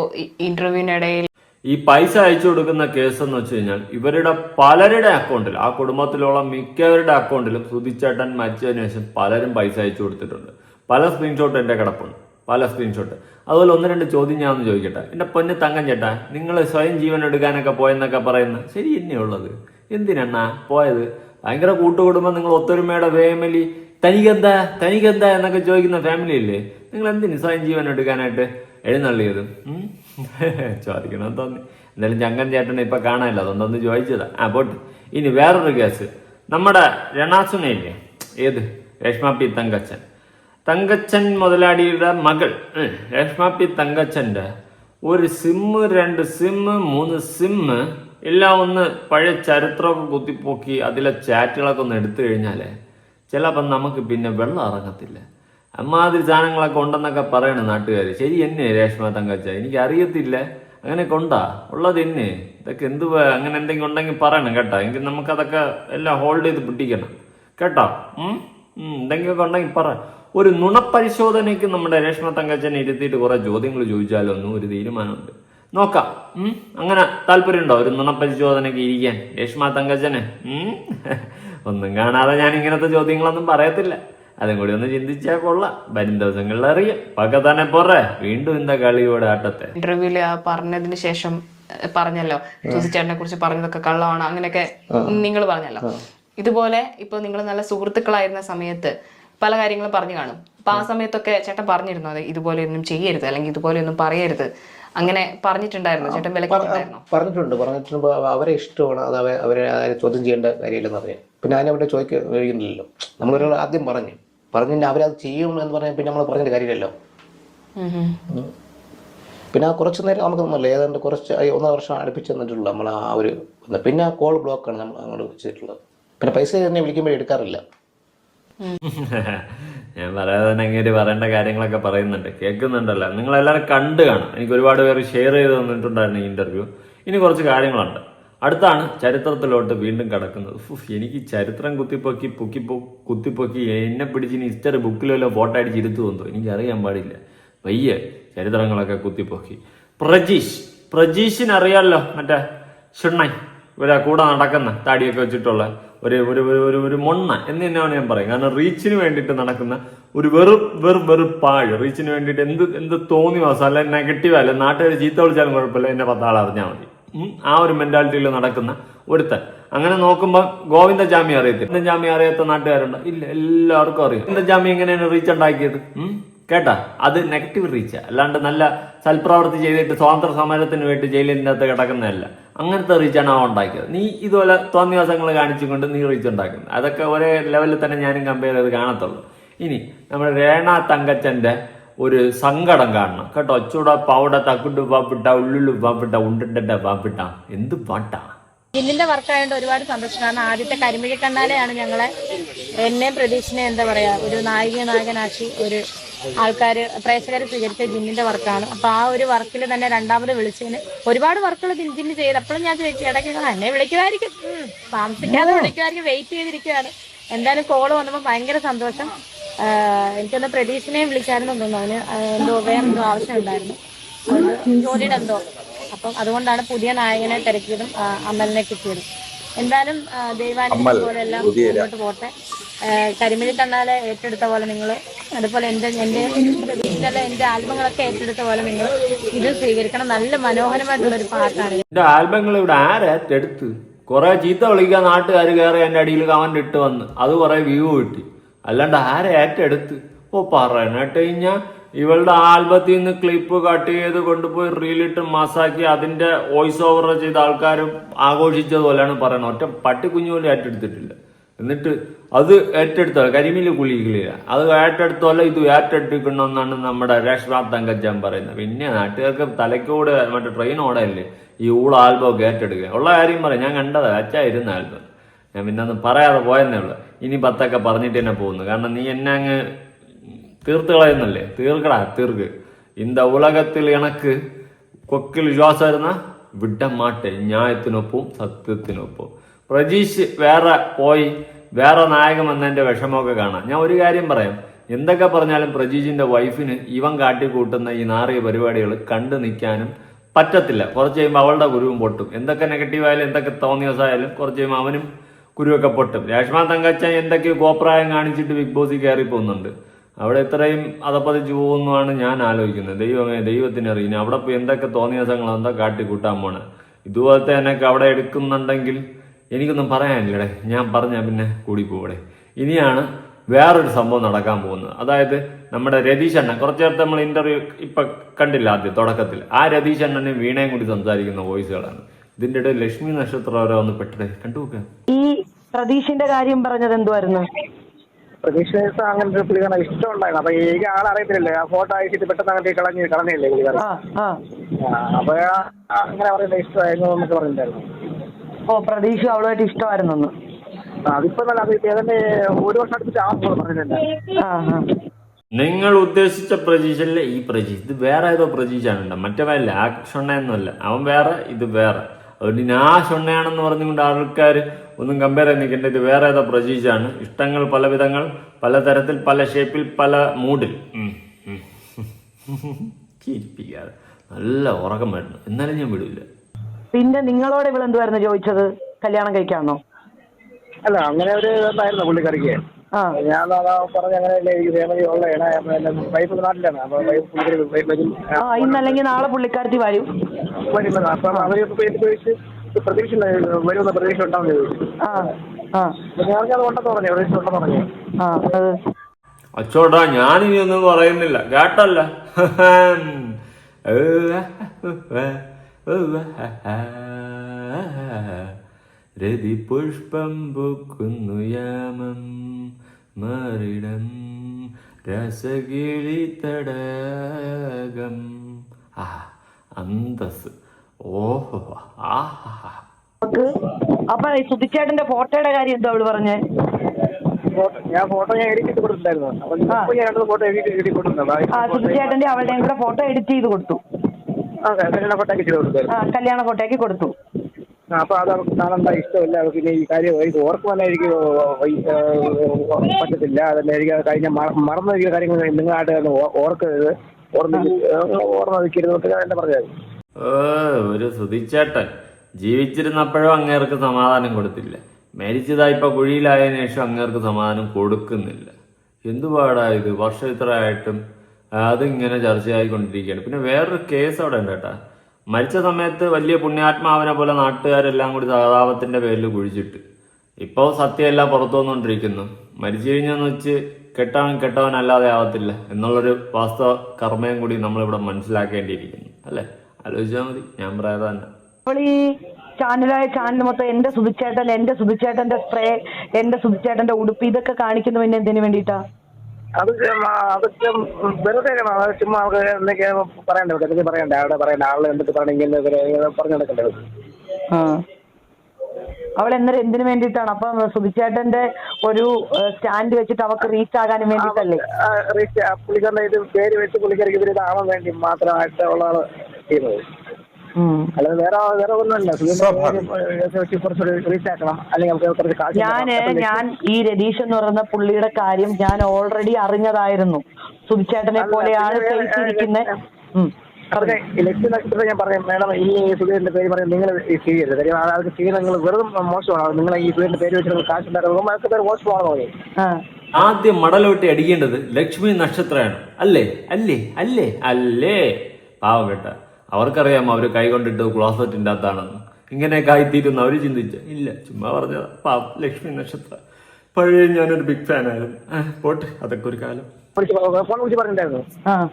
S1: ഇന്റർവ്യൂവിനിടയിൽ
S4: ഈ പൈസ അയച്ചു കൊടുക്കുന്ന കേസ് എന്ന് വെച്ച് കഴിഞ്ഞാൽ ഇവരുടെ പലരുടെ അക്കൗണ്ടിൽ ആ കുടുംബത്തിലുള്ള മിക്കവരുടെ അക്കൗണ്ടിലും സുധിച്ചേട്ടൻ മരിച്ചതിന് ശേഷം പലരും പൈസ അയച്ചു കൊടുത്തിട്ടുണ്ട്. പല സ്ക്രീൻഷോട്ട് എന്റെ കിടപ്പുണ്ട്. പല സ്ക്രീൻഷോട്ട് അതുപോലെ ഒന്ന് രണ്ട് ചോദ്യം ഞാൻ ഒന്ന് ചോദിക്കട്ടെ? എന്റെ പൊന്ന് തങ്കം ചേട്ടാ നിങ്ങൾ സ്വയം ജീവൻ എടുക്കാനൊക്കെ പോയെന്നൊക്കെ പറയുന്ന ശരി എന്നെയുള്ളത് എന്തിനെണ്ണാ പോയത്? ഭയങ്കര കൂട്ടുകുടുംബം നിങ്ങൾ ഒത്തൊരുമയുടെ ഫാമിലി തനിക്കെന്താ? തനിക്കെന്താ എന്നൊക്കെ ചോദിക്കുന്ന ഫാമിലി ഇല്ലേ? നിങ്ങൾ എന്തിന് സ്വയം ജീവൻ എടുക്കാനായിട്ട്? എഴുന്നള്ളിയത്? ചോദിക്കണം തോന്നി. എന്തായാലും ചങ്കൻ ചേട്ടനെ ഇപ്പൊ കാണാനില്ല അതൊന്നൊന്ന് ചോദിച്ചതാ. ആ പോട്ട്. ഇനി വേറൊരു കേസ്. നമ്മുടെ രണാസുനയില്ലേ? ഏത്? രേഷ്മ പി തങ്കച്ചൻ. തങ്കച്ചൻ മുതലാളിയുടെ മകൾ. രേഷ്മ പി തങ്കച്ചന്റെ ഒരു സിമ്മ് രണ്ട് സിമ്മ് മൂന്ന് സിമ്മ് എല്ലാം ഒന്ന് പഴയ ചരിത്രമൊക്കെ കുത്തിപ്പോക്കി അതിലെ ചാറ്റുകളൊക്കെ ഒന്ന് എടുത്തു കഴിഞ്ഞാലേ ചിലപ്പം നമുക്ക് പിന്നെ വെള്ളം ഇറങ്ങത്തില്ല. അമ്മാതിരി സാധനങ്ങളൊക്കെ ഉണ്ടെന്നൊക്കെ പറയണം നാട്ടുകാർ ശരി എന്നെ രേഷ്മ തങ്കച്ച എനിക്ക് അറിയത്തില്ല. അങ്ങനെ കൊണ്ടാ? ഉള്ളത് എന്നെ. ഇതൊക്കെ എന്ത് അങ്ങനെ എന്തെങ്കിലും ഉണ്ടെങ്കിൽ പറയണം കേട്ടോ. എങ്കിൽ നമുക്കതൊക്കെ എല്ലാം ഹോൾഡ് ചെയ്ത് പിടിക്കണം. കേട്ടോ? എന്തെങ്കിലുമൊക്കെ ഉണ്ടെങ്കിൽ പറ. ഒരു നുണപരിശോധനയ്ക്ക് നമ്മുടെ രേഷ്മ തങ്കച്ചനെ ഇരുത്തിയിട്ട് കുറെ ചോദ്യങ്ങൾ ചോദിച്ചാലോ ഒന്നും ഒരു തീരുമാനമുണ്ട്. നോക്കാം? അങ്ങനെ താല്പര്യമുണ്ടോ ഒരു നുണപരിശോധനയ്ക്ക് ഇരിക്കാൻ രേഷ്മ തങ്കച്ചനെ? ഒന്നും കാണാതെ ഞാൻ ഇങ്ങനത്തെ ചോദ്യങ്ങളൊന്നും പറയത്തില്ല. അതും കൂടി ഒന്ന് ചിന്തിച്ചാൽ കൊള്ളാം. വരും ദിവസങ്ങളിൽ അറിയാം. പക്കെ തന്നെ പോറേ വീണ്ടും എന്താ കളിയോടെ ആട്ടത്തെ?
S1: ഇന്റർവ്യൂൽ ആ പറഞ്ഞതിന് ശേഷം പറഞ്ഞല്ലോ. ചേട്ടനെ കുറിച്ച് പറഞ്ഞതൊക്കെ കള്ളമാണ്. അങ്ങനെയൊക്കെ നിങ്ങൾ പറഞ്ഞല്ലോ. ഇതുപോലെ ഇപ്പൊ നിങ്ങൾ നല്ല സുഹൃത്തുക്കളായിരുന്ന സമയത്ത് പല കാര്യങ്ങളും പറഞ്ഞു കാണും. അപ്പൊ ആ സമയത്തൊക്കെ ചേട്ടൻ പറഞ്ഞിരുന്നു? അതെ ഇതുപോലെ ഒന്നും ചെയ്യരുത് അല്ലെങ്കിൽ ഇതുപോലെ ഒന്നും പറയരുത്. അങ്ങനെ പറഞ്ഞിട്ടുണ്ടായിരുന്നു? ചേട്ടൻ വില
S5: പറഞ്ഞിട്ടുണ്ട്. പറഞ്ഞിട്ടുണ്ട്. അവരെ ഇഷ്ടമാണ്. അത് അവരെ ചോദ്യം ചെയ്യേണ്ട കാര്യമില്ലെന്ന് അറിയാം പിന്നെ ഞാൻ അവിടെ ചോദിക്കുന്നില്ലല്ലോ. നമ്മളൊരാൾ ആദ്യം പറഞ്ഞു. പറഞ്ഞിട്ട് അവരത് ചെയ്യും എന്ന് പറഞ്ഞാൽ പിന്നെ നമ്മൾ പറഞ്ഞിട്ട് കാര്യമില്ലല്ലോ. പിന്നെ ആ കുറച്ച് നേരം നമുക്ക് തന്നല്ലോ ഏതാണ്ട് കുറച്ച് ഒന്നര വർഷം അടുപ്പിച്ച് തന്നിട്ടുള്ളൂ നമ്മൾ ആ ഒരു പിന്നെ ആ കോൾ ആണ് നമ്മൾ അങ്ങോട്ട് വെച്ചിട്ടുള്ളത്. പിന്നെ പൈസ തന്നെ വിളിക്കുമ്പോൾ എടുക്കാറില്ല.
S4: ഞാൻ പറയാതെ തന്നെ അങ്ങേര് പറയേണ്ട കാര്യങ്ങളൊക്കെ പറയുന്നുണ്ട്. കേൾക്കുന്നുണ്ടല്ലോ. നിങ്ങൾ എല്ലാവരും കണ്ടു കാണും. എനിക്ക് ഒരുപാട് പേര് ഷെയർ ചെയ്ത് തന്നിട്ടുണ്ടായിരുന്നു ഈ ഇന്റർവ്യൂ ഇനി കുറച്ച് കാര്യങ്ങളുണ്ട്. അടുത്താണ് ചരിത്രത്തിലോട്ട് വീണ്ടും കടക്കുന്നത്. എനിക്ക് ചരിത്രം കുത്തിപ്പൊക്കി പൊക്കിപ്പോ കുത്തിപ്പൊക്കി എന്നെ പിടിച്ച് ഇനി ഹിസ്റ്ററി ബുക്കിലല്ലോ ഫോട്ടോ അടിച്ച് ഇരുത്തു വന്നു എനിക്കറിയാൻ പാടില്ല. വയ്യ ചരിത്രങ്ങളൊക്കെ കുത്തിപ്പൊക്കി. പ്രജീഷ് പ്രജീഷിന് അറിയാമല്ലോ മറ്റേ ഷുണ്ണൻ ഇവരെ കൂടെ നടക്കുന്ന താടിയൊക്കെ വെച്ചിട്ടുള്ള ഒരു ഒരു ഒരു ഒരു ഒരു മൊണ്ണ എന്ന് തന്നെയാണ് ഞാൻ പറയും കാരണം റീച്ചിന് വേണ്ടിയിട്ട് നടക്കുന്ന ഒരു വെറും വെറും വെറും പാഴ്. റീച്ചിന് വേണ്ടിയിട്ട് എന്ത് എന്ത് തോന്നി മാസം അല്ല നെഗറ്റീവ് അല്ല നാട്ടുകാർ ചീത്ത വിളിച്ചാലും കുഴപ്പമില്ല എന്നെ പത്താൾ അറിഞ്ഞാൽ മതി. ആ ഒരു മെന്റാലിറ്റിയിൽ നടക്കുന്ന ഒരുത്തൻ. അങ്ങനെ നോക്കുമ്പോൾ ഗോവിന്ദ ജാമി അറിയത്തില്ല. ഗോവിന്ദ ജാമി അറിയാത്ത നാട്ടുകാരുണ്ട്. ഇല്ല എല്ലാവർക്കും അറിയാം. ഗോവിന്ദ ജാമി എങ്ങനെയാണ് റീച്ച് ഉണ്ടാക്കിയത്? കേട്ടാ? അത് നെഗറ്റീവ് റീച്ച് അല്ലാണ്ട് നല്ല സൽപ്രവർത്തി ചെയ്തിട്ട് സ്വാതന്ത്ര്യ സമരത്തിന് വേണ്ടി ജയിലിന്റെ അകത്ത് കിടക്കുന്നതല്ല. അങ്ങനത്തെ റീച്ചാണ് അവൻ ഉണ്ടാക്കിയത്. നീ ഇതുപോലെ തോന്നിവാസങ്ങൾ കാണിച്ചുകൊണ്ട് നീ റീച്ച് ഉണ്ടാക്കുന്നത് അതൊക്കെ ഒരേ ലെവലിൽ തന്നെ ഞാനും കമ്പയർ ചെയ്ത് കാണത്തുള്ളൂ. ഇനി നമ്മുടെ രേണ തങ്കച്ചന്റെ ഒരു സങ്കടം കാണണം. കേട്ടോ അച്ചൂട പാവട തക്കുണ്ട് പാപ്പിട്ട ഉള്ളുള്ളു പാപ്പിട്ട ഉണ്ടിട്ട പാപ്പിട്ട എന്ത് പാട്ടാ?
S3: ജിന്നിന്റെ വർക്കായതുകൊണ്ട് ഒരുപാട് സന്തോഷം. കാരണം ആദ്യത്തെ കരിമിഴി കണ്ണാലെയാണ് ഞങ്ങളെ എന്നെയും പ്രതീക്ഷനെ എന്താ പറയാ ഒരു നായിക നായകനാക്കി ഒരു ആൾക്കാർ പ്രേക്ഷകരെ സ്വീകരിച്ച ജിന്നിന്റെ വർക്കാണ് അപ്പൊ ആ ഒരു വർക്കിൽ തന്നെ രണ്ടാമത് വിളിച്ചതിന് ഒരുപാട് വർക്കുകൾ ജിന്ന് ചെയ്ത് അപ്പോഴും ഞാൻ ചോദിച്ചു ഇടയ്ക്ക് "ആ, എന്നെ വിളിക്കുമായിരിക്കും? താമസിക്കാതെ വിളിക്കുമായിരിക്കും വെയിറ്റ് ചെയ്തിരിക്കുകയാണ് എന്തായാലും കോൾ വന്നപ്പോൾ ഭയങ്കര സന്തോഷം. എനിക്കൊന്ന് പ്രതീക്ഷനെ വിളിച്ചായിരുന്നു തോന്നുന്നു. അവന് എന്തോ വേറെ എന്തോ ആവശ്യമുണ്ടായിരുന്നു. ജോലിയുടെ എന്തോ. അപ്പം അതുകൊണ്ടാണ് പുതിയ നായകനെ തിരക്കിയതും അമലിനെ കിട്ടിയതും. എന്തായാലും ദൈവാനുഭവം പോലെ എല്ലാം മുന്നോട്ട് പോട്ടെ. കരിമിഴി കണ്ണാലെ ഏറ്റെടുത്ത പോലെ നിങ്ങൾ അതുപോലെ എന്റെ എന്റെ പ്രതീക്ഷയിലെ എന്റെ ആൽബങ്ങളൊക്കെ ഏറ്റെടുത്ത പോലെ നിങ്ങൾ ഇത് സ്വീകരിക്കണം. നല്ല മനോഹരമായിട്ടുള്ള ഒരു പാട്ടാണ് എന്റെ
S4: എന്റെ ആൽബങ്ങൾ ഇവിടെ ആരേറ്റെടുത്ത് കുറെ ചീത്ത വിളിക്കാൻ നാട്ടുകാർ കയറി എന്റെ അടിയിൽ കമന്റ് ഇട്ട് വന്ന്. അത് കുറെ വ്യൂ കിട്ടി. അല്ലാണ്ട് ആരെ ഏറ്റെടുത്ത്? ഓ പറയണട്ട് കഴിഞ്ഞാ ഇവളുടെ ആൽബത്തിൽ നിന്ന് ക്ലിപ്പ് കട്ട് ചെയ്ത് കൊണ്ടുപോയി റീലിട്ട് മാസാക്കി അതിന്റെ വോയിസ് ഓവർ ചെയ്ത ആൾക്കാരും ആഘോഷിച്ചതുപോലെയാണ് പറയുന്നത് ഒറ്റ പട്ടിക്കുഞ്ഞു പോലും ഏറ്റെടുത്തിട്ടില്ല. എന്നിട്ട് അത് ഏറ്റെടുത്ത കരിമീൽ കുളിക്കില്ല അത് ഏറ്റെടുത്തോല്ല ഇത് ഏറ്റെടുക്കണമെന്നാണ് നമ്മുടെ രക്ഷാ തങ്കച്ചൻ പറയുന്നത്. പിന്നെ നാട്ടുകാർക്ക് തലയ്ക്കൂടെ മറ്റേ ട്രെയിൻ ഓടല്ലേ ഈ ഊള ആൽബം ഒക്കെ ഏറ്റെടുക്കുക. ഉള്ള കാര്യം പറയാം. ഞാൻ കണ്ടതാ അച്ചായിരുന്നു ആൽബം ഞാൻ പിന്നെ ഒന്നും പറയാതെ പോയെന്നേ ഉള്ളു ഇനി പത്തൊക്കെ പറഞ്ഞിട്ട് തന്നെ പോകുന്നു കാരണം നീ എന്നെ അങ്ങ് തീർത്ത് കളയുന്നല്ലേ തീർക്കടാ തീർക്ക് இந்த ഉലകത്തിൽ എനക്ക് കൊക്കിൽ വിശ്വാസം വരുന്ന വിട്ട മാട്ടെ ന്യായത്തിനൊപ്പം സത്യത്തിനൊപ്പം പ്രജീഷ് വേറെ പോയി വേറെ നായകൻ വന്നതിന്റെ വിഷമമൊക്കെ കാണാം ഞാൻ ഒരു കാര്യം പറയാം എന്തൊക്കെ പറഞ്ഞാലും പ്രജീഷിന്റെ വൈഫിന് ഇവൻ കാട്ടിക്കൂട്ടുന്ന ഈ നാറിയ പരിപാടികൾ കണ്ടു നിൽക്കാനും പറ്റത്തില്ല കുറച്ച് കഴിയുമ്പോൾ അവളുടെ കുരുവും പൊട്ടും എന്തൊക്കെ നെഗറ്റീവ് ആയാലും എന്തൊക്കെ തോന്നിയസായാലും കുറച്ച് കഴിയുമ്പോൾ അവനും കുരുവൊക്കെ പൊട്ടും. രേഷ്മ തങ്കച്ചൻ എന്തൊക്കെയോ ഗോപ്രായം കാണിച്ചിട്ട് ബിഗ് ബോസിൽ കയറി പോകുന്നുണ്ട്. അവിടെ ഇത്രയും അതപ്പതിച്ച് പോകുന്നതാണ് ഞാൻ ആലോചിക്കുന്നത്. ദൈവമേ ദൈവത്തിനറിയാം ഇനി അവിടെ പോയി എന്തൊക്കെ തോന്നിയ തോന്നിയസങ്ങൾ എന്താ കാട്ടിക്കൂട്ടാൻ പോണേ? ഇതുപോലത്തെ എന്നൊക്കെ അവിടെ എടുക്കുന്നുണ്ടെങ്കിൽ എനിക്കൊന്നും പറയാനില്ലടേ. ഞാൻ പറഞ്ഞാൽ പിന്നെ കൂടി പോവടെ ഇനിയാണ് വേറൊരു സംഭവം നടക്കാൻ പോകുന്നത്. അതായത് നമ്മുടെ രതീഷ് അണ്ണൻ. കുറച്ചു നേരത്തെ നമ്മൾ ഇന്റർവ്യൂ ഇപ്പൊ കണ്ടില്ല ആദ്യം തുടക്കത്തിൽ. ആ രതീഷ് അണ്ണനും വീണയും കൂടി സംസാരിക്കുന്ന വോയിസുകളാണ് ഇതിന്റെ ഇടയിൽ ലക്ഷ്മി നക്ഷത്രം അവരാ ഒന്ന് കണ്ടു കണ്ടുപോക്കാം
S6: ഈ പ്രതീഷിന്റെ കാര്യം പറഞ്ഞത് എന്തുവായിരുന്നു?
S2: പ്രതീക്ഷ അങ്ങനെ ഒരു പുള്ളിക്കാരനെ ഇഷ്ടമുണ്ടായിരുന്നു. അപ്പൊ എനിക്ക് ആളെ അറിയത്തില്ലല്ലോ. ആ ഫോട്ടോ അയച്ചിട്ട് പെട്ടെന്ന് അങ്ങോട്ട് കളഞ്ഞ് കളഞ്ഞില്ലേ പുള്ളിക്കാരൻ അപ്പൊ അങ്ങനെ പറയുന്ന ഇഷ്ടമായിരുന്നു എന്നൊക്കെ പറഞ്ഞിട്ടുണ്ടായിരുന്നു.
S6: ഓ പ്രതീക്ഷ അവളുമായിട്ട്
S2: ഇഷ്ടമായിരുന്നു അതിപ്പോ നല്ല അത് ഏതാണ്ട് ഒരു വർഷം അടുപ്പിച്ച് ആ പറഞ്ഞിട്ടുണ്ട്.
S6: ആ ആ.
S4: നിങ്ങൾ ഉദ്ദേശിച്ച പ്രജീഷല്ലേ ഈ പ്രജീഷ് ഇത് വേറെ ഏതോ പ്രജീഷാണ് മറ്റവല്ല ആ ഷൊണ്ണയൊന്നുമല്ല. അവൻ വേറെ ഇത് വേറെ. അതുകൊണ്ട് ഇനി ആ ഷൊണ്ണയാണെന്ന് പറഞ്ഞുകൊണ്ട് ആൾക്കാർ ഒന്നും കമ്പയർ ചെയ്യാൻ നിൽക്കേണ്ട ഇത് വേറെ ഏതോ പ്രൊസീജിയാണ് ഇഷ്ടങ്ങൾ പല വിധങ്ങൾ പല തരത്തിൽ പല ഷേപ്പിൽ പല മൂഡിൽ. ചിരിപ്പിക്കാതെ. നല്ല ഉറക്കം വരണം. എന്നാലും ഞാൻ വിടില്ല
S6: പിന്നെ നിങ്ങളോട് ഇവിടെ എന്തുവായിരുന്നു ചോദിച്ചത്? കല്യാണം കഴിക്കാന്നോ
S2: അല്ല അങ്ങനെ ഒരു ഇതായിരുന്നു പുള്ളിക്കാരിക്ക്.
S6: ആ.
S2: ഞാൻ അതാ പറഞ്ഞ അങ്ങനെയല്ലേ എനിക്ക് ഫാമിലി ഉള്ളതാണ് വൈഫ് നാട്ടിലാണ്. അപ്പൊ വൈഫ് പുള്ളിക്കാരി വ- വരും
S6: ആ ഇന്നല്ലെങ്കിൽ നാളെ പുള്ളിക്കാരത്തി വരും.
S2: വരും. അപ്പം അവർ ചോദിച്ച് പ്രതീക്ഷ വരുമെന്ന പ്രതീക്ഷ ഉണ്ടാവും ചോദിച്ചു.
S6: ആ ആ.
S2: ഞാൻ അത് ഉണ്ടെന്ന് പറഞ്ഞു പ്രതീക്ഷ ഉണ്ടെന്ന് പറഞ്ഞു.
S6: ആ
S4: അച്ചോടാ ഞാൻ ഇനി ഒന്നും പറയുന്നില്ല. കേട്ടല്ല. രതി പുഷ്പം പൂക്കുന്നു യാമം മറിടം രസകിളി തടകം ആ അന്തസ് ഓഹോ ആഹാ
S6: അപ്പൊ ഈ സുധിച്ചേട്ടന്റെ ഫോട്ടോയുടെ കാര്യം എന്തോ അവൾ പറഞ്ഞേ?
S2: ഞാൻ ഫോട്ടോ ഞാൻ എഡിറ്റ് ചെയ്ത് കൊടുത്തിട്ടുണ്ടായിരുന്നു. ഫോട്ടോ എഡിറ്റ് എഡിറ്റ് കൊടുത്തിട്ടുണ്ട്
S6: ആ സുധിച്ചേട്ടന്റെ അവളുടെയും കൂടെ ഫോട്ടോ എഡിറ്റ് ചെയ്ത് കൊടുത്തു.
S2: കല്യാണ
S6: ഫോട്ടോയ്ക്ക് കൊടുത്തു.
S2: ആ, അപ്പൊ അത് അവർക്ക് കാണണ്ട ഇഷ്ടമില്ല. അവർക്ക് ഇനി ഈ കാര്യം എനിക്ക് ഓർക്കുവാനായിരിക്കും പറ്റത്തില്ല. അതല്ല എനിക്ക് കഴിഞ്ഞ മറന്നിരിക്കുന്ന മറന്നു കാര്യങ്ങൾ നിങ്ങളായിട്ട് ഓർക്കരുത്. ഓർമ്മ
S4: ഒരു സുതിച്ചേട്ടൻ. ജീവിച്ചിരുന്നപ്പോഴും അങ്ങേർക്ക് സമാധാനം കൊടുത്തില്ല. മരിച്ചതായി ഇപ്പൊ കുഴിയിലായതിനു ശേഷം അങ്ങേർക്ക് സമാധാനം കൊടുക്കുന്നില്ല. എന്തുപാടാ ഇത്? വർഷം ഇത്രയായിട്ടും അതിങ്ങനെ ചർച്ചയായിക്കൊണ്ടിരിക്കുകയാണ്. പിന്നെ വേറൊരു കേസ് അവിടെ ഉണ്ട് കേട്ടാ മരിച്ച സമയത്ത് വലിയ പുണ്യാത്മാവിനെ പോലെ നാട്ടുകാരെല്ലാം കൂടി സഹതാപത്തിന്റെ പേരിൽ കുഴിച്ചിട്ട്. ഇപ്പോൾ സത്യമെല്ലാം പുറത്തു വന്നുകൊണ്ടിരിക്കുന്നു. മരിച്ചു കഴിഞ്ഞെന്ന് വെച്ച് കെട്ടവൻ കെട്ടവനല്ലാതെ ആവത്തില്ല എന്നുള്ളൊരു വാസ്തവ കർമ്മയും കൂടി നമ്മളിവിടെ മനസ്സിലാക്കേണ്ടിയിരിക്കുന്നു. അല്ലേ? ആലോചിച്ചാൽ മതി. ഞാൻ പറയാതെ തന്നെ.
S6: ചാനലായ ചാനൽ മൊത്തം എന്റെ സുധിച്ചേട്ടൻ എന്റെ സുധിച്ചേട്ടന്റെ സ്പ്രേ എന്റെ സുധിച്ചേട്ടന്റെ ഉടുപ്പ് ഇതൊക്കെ കാണിക്കുന്നു പിന്നെ എന്തിനു വേണ്ടിയിട്ടാ?
S2: അത് അതൊക്കെ വെറുതെ. അത് ചുമ്മാ നമുക്ക് എന്തൊക്കെയാ പറയണ്ടേ ഇവിടെ എന്തൊക്കെ പറയണ്ടേ അവിടെ പറയണ്ട ആളെ എന്തൊക്കെ പറയണെങ്കിൽ പറഞ്ഞു
S6: നടക്കണ്ടത് അവൾ എന്നേരം എന്തിനു വേണ്ടിട്ടാണ് അപ്പം സുധിച്ചേട്ടന്റെ ഒരു സ്റ്റാൻഡ് വെച്ചിട്ട് അവക്ക് റീച്ച് ആകാനും
S2: വേണ്ടിട്ടല്ലേ റീച്ച് പുള്ളിക്കാരന്റെ ഇത് പേര് വെച്ച് പുള്ളിക്കാരിക്ക് ഇവർ ഇതാവാൻ വേണ്ടി മാത്രമായിട്ട് ഉള്ളതാണ് ചെയ്യുന്നത്. അല്ലാതെ വേറെ വേറെ ഒന്നുമല്ല. കുറച്ചുകൂടി റീച്ച് ആക്കണം അല്ലെങ്കിൽ നമുക്ക് കുറച്ച് കാശ് ഞാൻ
S6: ഞാൻ ഈ രതീഷ് എന്ന് പറയുന്ന പുള്ളിയുടെ കാര്യം ഞാൻ ഓൾറെഡി അറിഞ്ഞതായിരുന്നു. സുധിച്ചേട്ടനെ പോലെയാണ്.
S2: അതൊക്കെ ഇലക്ഷൻ നക്ഷത്രം ഞാൻ പറയാം. മേഡം ഈ സുധീരന്റെ പേര് പറയാം നിങ്ങൾ ചെയ്യരുത് കാര്യം ആൾക്ക് ചെയ്യുന്ന നിങ്ങൾ വെറും മോശമാണ് നിങ്ങൾ ഈ സുധീരന്റെ പേര് വെച്ച് നിങ്ങൾ കാശ് ഉണ്ടാക്കുന്നത് അതൊക്കെ പേര് മോശമാണോ
S6: ആ.
S4: ആദ്യം മടലോട്ടി അടിക്കേണ്ടത് ലക്ഷ്മി നക്ഷത്രമാണ് അല്ലേ? അല്ലേ? അല്ലേ? അല്ലേ? പാവം കേട്ട അവർക്കറിയാമോ അവർ കൈകൊണ്ടിട്ട് ക്ലോസറ്റിന്റെ അകത്താണെന്ന് ഇങ്ങനെയൊക്കെ ആയിത്തീരുന്നു അവർ ചിന്തിച്ച. ഇല്ല. ചുമ്മാ പറഞ്ഞതാ. പാ ലക്ഷ്മി നക്ഷത്ര. പഴയ ഞാനൊരു ബിഗ് ഫാൻ ആയിരുന്നു. ആ, പോട്ടെ അതൊക്കെ ഒരു കാലം.
S2: ഫോൺ വിളിച്ച് പറഞ്ഞിട്ടുണ്ടായിരുന്നു.
S6: ആ.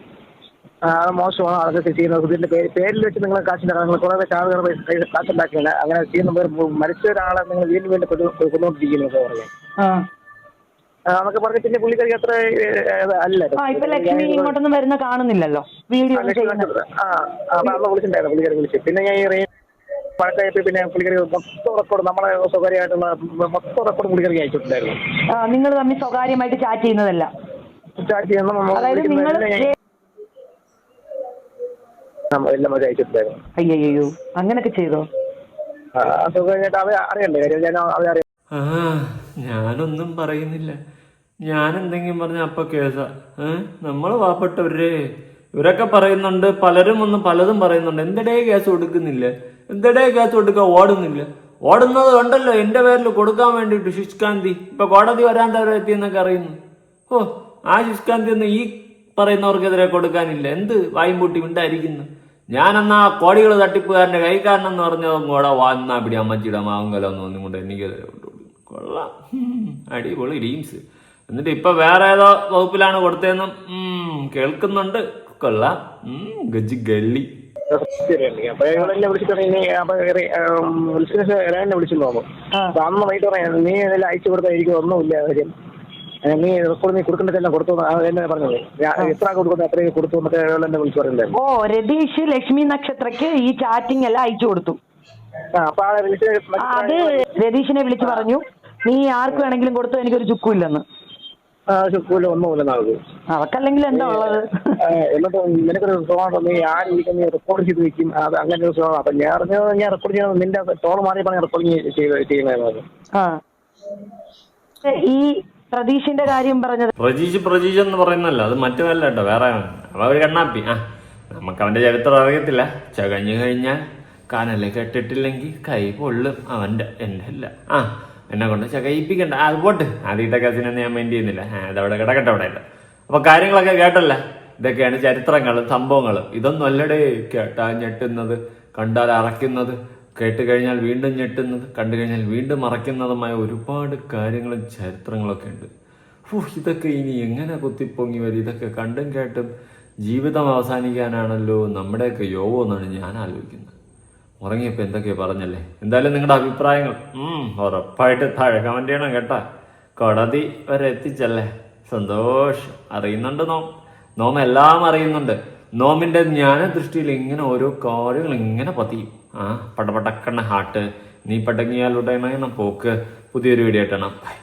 S2: ആ, മോശമാണ്. അതൊക്കെ ചെയ്യുന്നത്. ഇതിന്റെ പേര് പേരിൽ വെച്ച് നിങ്ങൾ കാശിന്റെ നിങ്ങൾ കുറെ ആളുകൾ കാശുണ്ടാക്കിയാണ് അങ്ങനെ ചെയ്യുന്ന മരിച്ച ഒരാളെ നിങ്ങൾ വീണ്ടും വീണ്ടും കൊണ്ടു- കൊണ്ടുകൊണ്ടിരിക്കുന്നു പറഞ്ഞു.
S6: ആ
S2: പറഞ്ഞ പിന്നെ പുള്ളിക്കാരിക്ക് അത്ര അല്ല.
S6: ആ ഇപ്പൊ ലക്ഷ്മി ഇങ്ങോട്ടൊന്നും വരുന്ന കാണുന്നില്ലല്ലോ. വീഡിയോ
S2: വിളിച്ചിട്ടുണ്ടായിരുന്നു പുള്ളിക്കാരി വിളിച്ച്. പിന്നെ ഞാൻ ഈ റെയിൻ പിന്നെ പുള്ളിക്കറി മൊത്തം റെക്കോർഡ് നമ്മളെ സ്വകാര്യമായിട്ടുള്ള മൊത്തം റെക്കോർഡ് പുള്ളിക്കറി അയച്ചിട്ടുണ്ടായിരുന്നു.
S6: നിങ്ങൾ തമ്മിൽ സ്വകാര്യമായിട്ട് ചാറ്റ് ചെയ്യുന്നതല്ല.
S2: ചാറ്റ് ചെയ്യുന്ന എല്ലാം അയച്ചിട്ടുണ്ടായിരുന്നു.
S6: അയ്യോ അങ്ങനൊക്കെ ചെയ്തോ?
S2: ആ, സ്വകാര്യമായിട്ട് അവ അറിയണ്ടേ? കാര്യം ഞാൻ
S4: ഞാനൊന്നും പറയുന്നില്ല. ഞാൻ എന്തെങ്കിലും പറഞ്ഞ അപ്പൊ കേസ. നമ്മൾ നമ്മൾ പാവപ്പെട്ടവരെ ഇവരൊക്കെ പറയുന്നുണ്ട് പലരും ഒന്ന് പലതും പറയുന്നുണ്ട്. എന്തടേ കേസ് കൊടുക്കുന്നില്ല? എന്തടേ കേസ് കൊടുക്കുക ഓടുന്നില്ല. ഓടുന്നത് കണ്ടല്ലോ എന്റെ പേരിൽ കൊടുക്കാൻ വേണ്ടിയിട്ട് ശുഷ്കാന്തി. ഇപ്പൊ കോടതി വരാൻ തവരെ എത്തിയെന്നൊക്കെ അറിയുന്നു. ഓ ആ ശുഷ്കാന്തി ഒന്നും ഈ പറയുന്നവർക്കെതിരെ കൊടുക്കാനില്ല. എന്ത് വായും പൂട്ടി മിണ്ടായിരിക്കുന്നു ഞാനെന്നാ കോടികൾ തട്ടിപ്പുകാരന്റെ കൈക്കാരനെന്ന് പറഞ്ഞതും കൂടെ വന്നാ പിടി അമ്മച്ചിയുടെ മാവങ്കലം എന്ന് ഒന്നും കൊണ്ട് എനിക്കെതിരെ കൊള്ളാം. അടിപൊളി ടീംസ് എന്നിട്ട് ഇപ്പൊ വേറെ ഏതോ വകുപ്പിലാണ് കൊടുത്തതെന്നും കേൾക്കുന്നുണ്ട്. കൊള്ളാം. ഗജി ഗള്ളി
S2: അന്ന് വൈകിട്ട് പറയാം നീ ഇതെല്ലാം അയച്ചു കൊടുത്തായിരിക്കും ഒന്നുമില്ല കാര്യം നീ റെക്കോർഡ് നീ കൊടുക്കേണ്ടതെല്ലാം കൊടുത്തു എന്ന് ആ. എന്നെ പറഞ്ഞത് എത്ര കൊടുക്കുന്നു അത്രയും കൊടുത്തു എന്നൊക്കെ എന്നെ വിളിച്ചു
S6: ഓ രതീഷ് ലക്ഷ്മി നക്ഷത്രക്ക് ഈ ചാറ്റിംഗ് എല്ലാം അയച്ചു കൊടുത്തു. അത് രതീഷിനെ വിളിച്ചു പറഞ്ഞു നീ ആർക്ക് വേണമെങ്കിലും കൊടുത്തു എനിക്കൊരു ചുക്കുമില്ലെന്ന്
S2: കൂല ഒന്നുമില്ലെന്നാ അത്
S6: അവക്കല്ലെങ്കിൽ എന്താ ഉള്ളത്?
S2: എന്നിട്ട് നിനക്കൊരു സ്വഭാവം നീ ആര് വിളിക്കും നീ റെക്കോർഡ് ചെയ്ത് വെക്കും. അത് അങ്ങനെ ഒരു അപ്പൊ ഞാൻ അറിഞ്ഞത് ഞാൻ റെക്കോർഡ് ചെയ്യണം. നിന്റെ ടോൾ മാറിയപ്പോൾ ഞാൻ റെക്കോർഡിങ് ചെയ്ത്
S6: ആ. ഈ പ്രതീഷിന്റെ കാര്യം പറഞ്ഞത്?
S4: പ്രജീഷ് പ്രജീഷ് എന്ന് പറയുന്നല്ല അത് മറ്റൊന്നല്ല കേട്ടോ വേറെ ഒരു കണ്ണാപ്പി. ആ നമുക്ക് അവന്റെ ചരിത്രം അറിയത്തില്ല. ചകഞ്ഞു കഴിഞ്ഞാൽ കാനല്ലേ കെട്ടിട്ടില്ലെങ്കിൽ കൈ പൊള്ളും. അവന്റെ എന്റെ അല്ല. ആ എന്നെ കൊണ്ട് ചകയിപ്പിക്കണ്ട അത് പോട്ട്. ആദ്യത്തെ കസിനൊന്നും ഞാൻ മൈൻഡ് ചെയ്യുന്നില്ല. അതവിടെ കിടക്കട്ടെ അവിടെ. ഇല്ല അപ്പൊ കാര്യങ്ങളൊക്കെ കേട്ടല്ല? ഇതൊക്കെയാണ് ചരിത്രങ്ങളും സംഭവങ്ങളും. ഇതൊന്നും അല്ലടേ കേട്ടാ ഞെട്ടുന്നത് കണ്ടാൽ അറയ്ക്കുന്നത് കേട്ട് കഴിഞ്ഞാൽ വീണ്ടും ഞെട്ടുന്നത് കണ്ടു കഴിഞ്ഞാൽ വീണ്ടും മറയ്ക്കുന്നതുമായ ഒരുപാട് കാര്യങ്ങളും ചരിത്രങ്ങളൊക്കെ ഉണ്ട്. ഇതൊക്കെ ഇനി എങ്ങനെ കുത്തിപ്പൊങ്ങി വരും? ഇതൊക്കെ കണ്ടും കേട്ടും ജീവിതം അവസാനിക്കാനാണല്ലോ നമ്മുടെയൊക്കെ യോഗം എന്നാണ് ഞാൻ ആലോചിക്കുന്നത്. ഉറങ്ങിയപ്പോൾ എന്തൊക്കെയാ പറഞ്ഞല്ലേ? എന്തായാലും നിങ്ങളുടെ അഭിപ്രായങ്ങൾ. ഉറപ്പായിട്ട് താഴെ കമന്റ് ചെയ്യണം കേട്ടാ. കോടതി വരെ എത്തിച്ചല്ലേ? സന്തോഷം. അറിയുന്നുണ്ട് നോം. നോം എല്ലാം അറിയുന്നുണ്ട്. നോമിന്റെ ജ്ഞാന ദൃഷ്ടിയിൽ ഇങ്ങനെ ഓരോ കാര്യങ്ങൾ ഇങ്ങനെ പതിയും. ആ പടപടക്കണ്ണ ഹാട്ട് നീ പടങ്ങിയാൽ പോക്ക്. പുതിയൊരു വീഡിയോ ബൈ